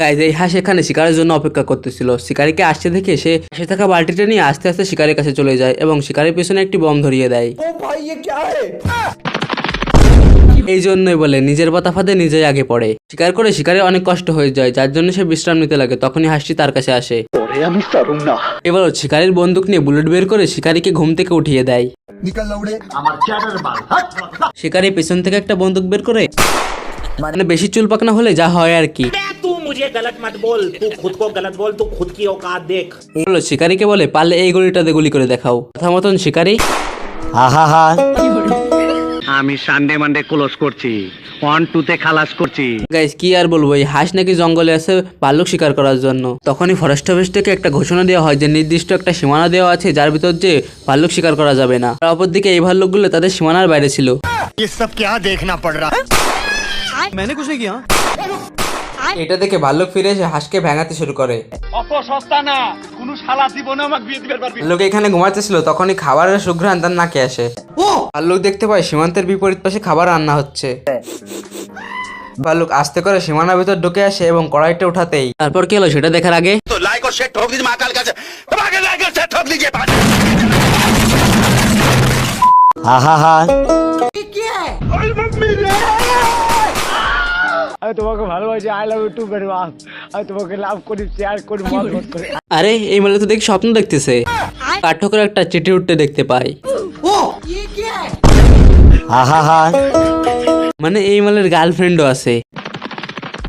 Guys এই হাঁস এখানে শিকারের জন্য অপেক্ষা করতেছিল। শিকারীকে আসতে দেখে সে পাশে থাকা বালতিটা নিয়ে আস্তে আস্তে শিকারের কাছে চলে যায় এবং শিকারের পেছনে একটি বম ধরিয়ে দেয়। এই জন্যই বলে নিজের পাতা ফাঁদে নিজেই আগে পড়ে। শিকার করে শিকারে অনেক কষ্ট হয়ে যায় যার জন্য সে বিশ্রাম নিতে লাগে তখনই হাঁসটি তার কাছে আসে। এবার শিকারীর বন্দুক নিয়ে বুলেট বের করে শিকারীকে ঘুম থেকে উঠিয়ে দেয়। শিকারী পেছন থেকে একটা বন্দুক বের করে মানে বেশি চুল পাকনা হলে যা হয় আর কি। तू मुझे गलत मत बोल तू खुद को गलत बोल तू खुद की औकात देख বললো শিকারীকে বলে পারলে এই গলিটাতে গুলি করে দেখাও কথা মতন শিকারী আমি সানডে মানডে ক্লোজ করছি ওয়ান টুতে খালাস করছি গাইস কি আর বলবো এই হাঁস নাকি জঙ্গলে আছে ভাল্লুক শিকার করার জন্য তখনই ফরেস্ট অফিস থেকে একটা ঘোষণা দেওয়া হয় যে নির্দিষ্ট একটা সীমানা দেওয়া আছে যার ভিতর যে ভাল্লুক শিকার করা যাবে না আর অপরদিকে এই ভাল্লুকগুলো তাদের সীমানার বাইরে ছিল ये सब क्या देखना पड़ रहा है এটা দেখে ভাল্লুক ফিরে এসে হাঁসকে ভেঙাতে শুরু করে। না কোন শালা আমাকে বিয়ে পারবি লোক এখানে ঘুমাতেছিল তখনই খাবারের সুঘ্রাণ তার নাকে আসে। ভাল্লুক দেখতে পায় সীমান্তের বিপরীত পাশে খাবার রান্না হচ্ছে। ভাল্লুক আস্তে করে সীমানার ভিতর ঢুকে আসে এবং কড়াইটা উঠাতেই তারপর কি হলো সেটা দেখার আগে? লাইক ও শেয়ার কাছে তোমাকে লাইক ও শেয়ার হা আমি তোমাকে ভালোবাসি I love you too very much আমি তোমাকে লাভ করি শেয়ার করি মত করে। আরে এই মেলে তো দেখি স্বপ্ন দেখতেছে। পাঠকের একটা চিঠি উঠতে দেখতে পাই। মানে এই মালের গার্লফ্রেন্ডও আছে।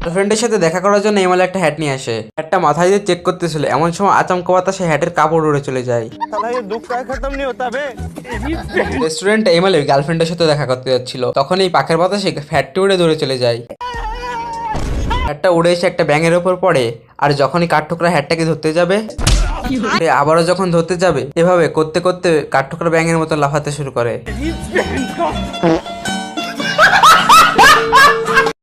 গার্লফ্রেন্ডের সাথে দেখা করার জন্য এই মালে একটা হ্যাট নিয়ে আসে। হ্যাটটা মাথায় দিয়ে চেক করতেছিল এমন সময় আচমকা বাতাসে হ্যাটের কাপড় উড়ে চলে যায়। রেস্টুরেন্ট এই মালে গার্লফ্রেন্ডের সাথে দেখা করতে যাচ্ছিল। তখন এই পাখের বাতাসে ফ্যাটটি উড়ে দৌড়ে চলে যায়। হ্যাটটা উড়ে এসে একটা ব্যাঙের ওপর পড়ে, আর যখনই কাঠঠোকরা হ্যাটটাকে ধরতে যাবে আবারও যখন ধরতে যাবে, এভাবে করতে করতে কাঠঠোকরা ব্যাঙের মতো লাফাতে শুরু করে।